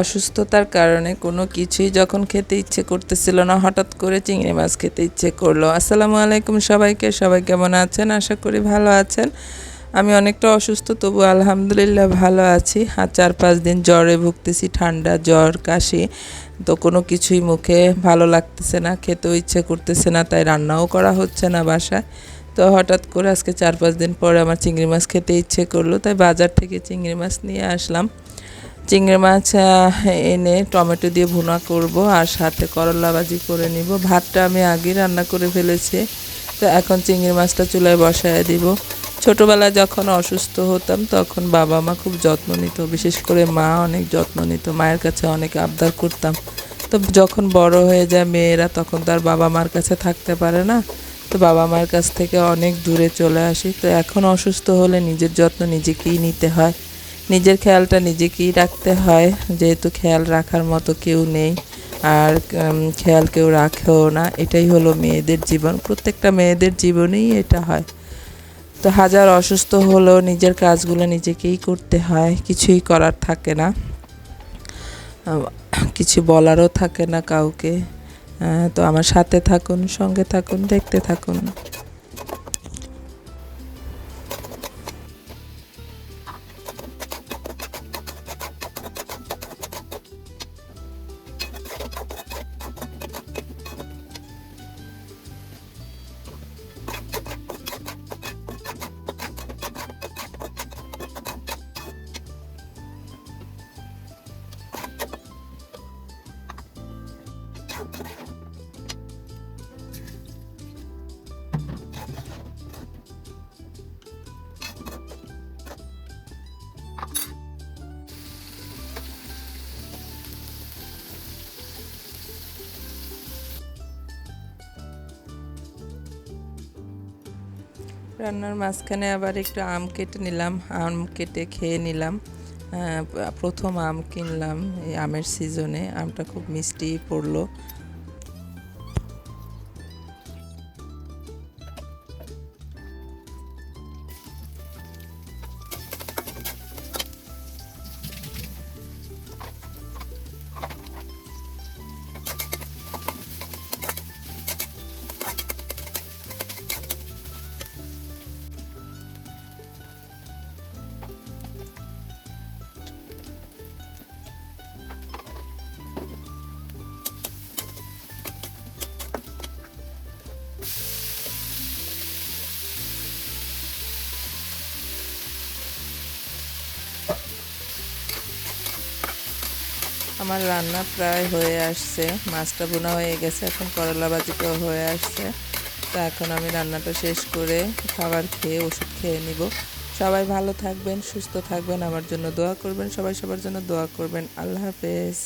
অসুস্থতার কারণে কোনো কিছুই যখন খেতে ইচ্ছে করতেছিল না, হঠাৎ করে চিংড়ি মাছ খেতে ইচ্ছে করল। আসসালামু আলাইকুম সবাইকে, সবাই কেমন আছেন? আশা করি ভালো আছেন। আমি অনেকটা অসুস্থ, তবু আলহামদুলিল্লাহ ভালো আছি। আর চার পাঁচ দিন জ্বরে ভুগতেছি, ঠান্ডা, জ্বর, কাশি, তো কোনো কিছুই মুখে ভালো লাগতেছে না, খেতেও ইচ্ছে করতেছে না, তাই রান্নাও করা হচ্ছে না বাসায়। তো হঠাৎ করে আজকে চার পাঁচ দিন পরে আমার চিংড়ি মাছ খেতে ইচ্ছে করল, তাই বাজার থেকে চিংড়ি মাছ নিয়ে আসলাম। চিংড়ি মাছ এনে টমেটো দিয়ে ভুনা করব আর সাথে করলা ভাজি করে নিব। ভাতটা আমি আগে রান্না করে ফেলেছি। তো এখন চিংড়ি মাছটা চুলায় বসায় দিব। ছোটোবেলায় যখন অসুস্থ হতাম, তখন বাবা মা খুব যত্ন নিত। বিশেষ করে মা অনেক যত্ন নিত। মায়ের কাছে অনেক আবদার করতাম। তো যখন বড় হয়ে যায় মেয়েরা, তখন তার বাবা মার কাছে থাকতে পারে না। তো বাবা মার কাছ থেকে অনেক দূরে চলে আসি। তো এখন অসুস্থ হলে নিজের যত্ন নিজেকেই নিতে হয়। নিজের খেয়ালটা নিজেকেই রাখতে হয়। যেহেতু খেয়াল রাখার মতো কেউ নেই। আর খেয়াল কেউ রাখেও না। এটাই হলো মেয়েদের জীবন। প্রত্যেকটা মেয়েদের জীবনেই এটা হয়। তো হাজার অসুস্থ হলেও নিজের কাজগুলো নিজেকেই করতে হয়। কিছুই করার থাকে না। কিছু বলারও থাকে না কাউকে। তো আমার সাথে থাকুন, সঙ্গে থাকুন, দেখতে থাকুন। রান্নার মাঝখানে আবার একটু আম কেটে নিলাম। আম কেটে খেয়ে নিলাম। প্রথম আম কিনলাম এই আমের সিজনে। আমটা খুব মিষ্টি পড়ল। আমার রান্না প্রায় হয়ে আসছে। মাছটা বোনা হয়ে গেছে, এখন করলা ভাজিটাও হয়ে আসছে। তো এখন আমি রান্নাটা শেষ করে খাবার খেয়ে ওষুধ খেয়ে নিব। সবাই ভালো থাকবেন, সুস্থ থাকবেন, আমার জন্য দোয়া করবেন, সবাই সবার জন্য দোয়া করবেন। আল্লাহ হাফেজ।